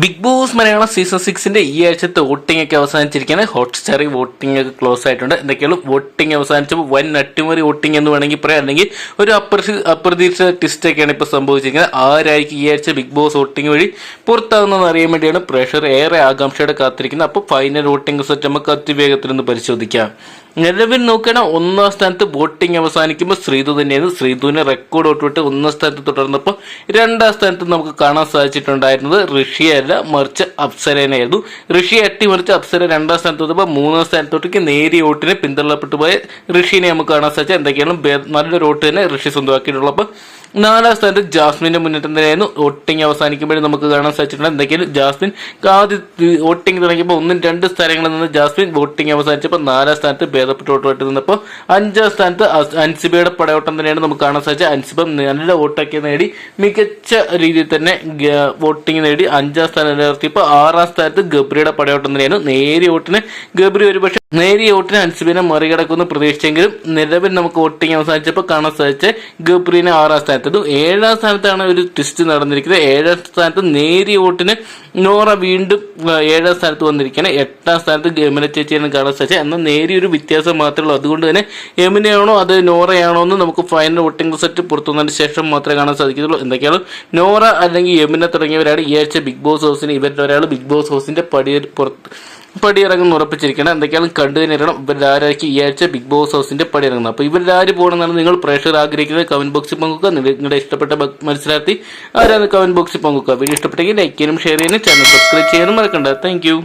Big Boss Malayalam season സിക്സിന്റെ ഈ ആഴ്ചത്തെ വോട്ടിംഗ് ഒക്കെ അവസാനിച്ചിരിക്കുകയാണ്. ഹോട്ട്സ്റ്റാറിൽ വോട്ടിംഗ് ഒക്കെ ക്ലോസ് ആയിട്ടുണ്ട്. എന്തൊക്കെയാണ് വോട്ടിംഗ് അവസാനിച്ചപ്പോൾ വൻ അട്ടിമറി വോട്ടിംഗ് എന്ന് വേണമെങ്കിൽ പറയാം. അല്ലെങ്കിൽ ഒരു അപ്രസി അപ്രതീക്ഷിത ട്വിസ്റ്റ് ഒക്കെയാണ് ഇപ്പോൾ സംഭവിച്ചിരിക്കുന്നത്. ആരായിരിക്കും ഈ ആഴ്ച ബിഗ് ബോസ് വോട്ടിംഗ് വഴി പുറത്താകുന്നതെന്ന് അറിയാൻ വേണ്ടിയാണ് പ്രഷർ ഏറെ ആകാംക്ഷയോടെ കാത്തിരിക്കുന്നത്. അപ്പോൾ ഫൈനൽ വോട്ടിംഗ് സെറ്റ് നമുക്ക് അതിവേഗത്തിൽ ഒന്ന് പരിശോധിക്കാം. നിലവിൽ നോക്കണ ഒന്നാം സ്ഥാനത്ത് വോട്ടിംഗ് അവസാനിക്കുമ്പോൾ ശ്രീതു തന്നെയായിരുന്നു. ശ്രീതുവിനെ റെക്കോർഡ് വോട്ടിട്ട് ഒന്നാം സ്ഥാനത്ത് തുടർന്നപ്പോൾ രണ്ടാം സ്ഥാനത്ത് നമുക്ക് കാണാൻ സാധിച്ചിട്ടുണ്ടായിരുന്നത് ഋഷിയല്ല മറിച്ച് അപ്സരേനായിരുന്നു ഋഷി അട്ടിമറിച്ച് അപ്സര രണ്ടാം സ്ഥാനത്ത് വന്നപ്പോൾ മൂന്നാം സ്ഥാനത്തോട്ടേക്ക് നേരിയ ഓട്ടിനെ പിന്തള്ളപ്പെട്ടു പോയ ഋഷിനെ നമുക്ക് കാണാൻ സാധിച്ചത്. എന്തൊക്കെയാണ്? നല്ലൊരു ഓട്ട് തന്നെ ഋഷി സ്വന്തമാക്കിയിട്ടുള്ളപ്പോൾ നാലാം സ്ഥാനത്ത് ജാസ്മിന്റെ മുന്നേറ്റം തന്നെയായിരുന്നു വോട്ടിംഗ് അവസാനിക്കുമ്പോഴും നമുക്ക് കാണാൻ സാധിച്ചിട്ടുണ്ട്. എന്തൊക്കെയാണ് ജാസ്മിൻ ആദ്യ വോട്ടിംഗ് തുടങ്ങിയപ്പോൾ ഒന്നും രണ്ട് സ്ഥലങ്ങളിൽ നിന്ന് ജാസ്മിൻ വോട്ടിംഗ് അവസാനിച്ചപ്പോൾ നാലാം സ്ഥാനത്ത് ഭേദപ്പെട്ട വോട്ടുമായിട്ട് നിന്നപ്പോൾ അഞ്ചാം സ്ഥാനത്ത് അൻസിബയുടെ പടയോട്ടം തന്നെയാണ് നമുക്ക് കാണാൻ സാധിച്ചത്. അൻസിബ നല്ല വോട്ടൊക്കെ നേടി മികച്ച രീതിയിൽ തന്നെ വോട്ടിംഗ് നേടി അഞ്ചാം സ്ഥാനം നിലനിർത്തിയപ്പോൾ ആറാം സ്ഥാനത്ത് ഗബ്രിയുടെ പടയോട്ടം തന്നെയാണ് നേരിയ വോട്ടിന് ഗബ്രി ഒരുപക്ഷെ നേരിയ വോട്ടിന് അൻസിബിനെ മറികടക്കുമെന്ന് പ്രതീക്ഷിച്ചെങ്കിലും നിലവിൽ നമുക്ക് വോട്ടിംഗ് അവസാനിച്ചപ്പോൾ കാണാൻ സാധിച്ച ഗബ്രീനെ ആറാം സ്ഥാനത്തെത്തു. ഏഴാം സ്ഥാനത്താണ് ഒരു ട്വിസ്റ്റ് നടന്നിരിക്കുന്നത്. ഏഴാം സ്ഥാനത്ത് നേരിയ വോട്ടിന് നോറ വീണ്ടും ഏഴാം സ്ഥാനത്ത് വന്നിരിക്കുകയാണ്. എട്ടാം സ്ഥാനത്ത് യമുന ചേച്ചിയാണ് കാണാൻ സാധിച്ചത്. എന്നാൽ നേരിയൊരു വ്യത്യാസം മാത്രമേ ഉള്ളൂ അതുകൊണ്ട് തന്നെ യമുനയാണോ അത് നോറയാണോ എന്ന് നമുക്ക് ഫൈനൽ വോട്ടിംഗ് റിസൾട്ട് പുറത്തുനിന്നതിന് ശേഷം മാത്രമേ കാണാൻ സാധിക്കത്തുള്ളൂ. എന്തൊക്കെയാണ്? നോറ അല്ലെങ്കിൽ യമുന തുടങ്ങിയവരാണ് ഈ ആഴ്ച ബിഗ് ബോസ് ഹൗസിന് ഇവരുടെ ഒരാൾ ബിഗ് ബോസ് ഹൗസിന്റെ പടി പുറത്ത് പടിയിറങ്ങുന്ന ഉറപ്പിച്ചിരിക്കണം എന്തൊക്കെയാണ് കണ്ടു തന്നെയാണ് ഇവരുടെ ആരായിരിക്കും ഈ ആഴ്ച ബിഗ് ബോസ് ഹൗസിന്റെ പടിയിറങ്ങുന്നത്. അപ്പോൾ ഇവരുടെ ആര് പോകണമെന്നാണ് നിങ്ങൾ പ്രേക്ഷകർ ആഗ്രഹിക്കുന്നത്. കമന്റ് ബോക്സിൽ പങ്കുവെക്കുക. നിങ്ങളുടെ ഇഷ്ടപ്പെട്ട മത്സരാർത്ഥി ആരാണ് കമന്റ് ബോക്സിൽ പങ്കുവെക്കുക. വീഡിയോ ഇഷ്ടപ്പെട്ടെങ്കിൽ ലൈക്ക് ചെയ്യാനും ഷെയർ ചെയ്യാനും ചാനൽ സബ്സ്ക്രൈബ് ചെയ്യാനും മറക്കണ്ട. താങ്ക്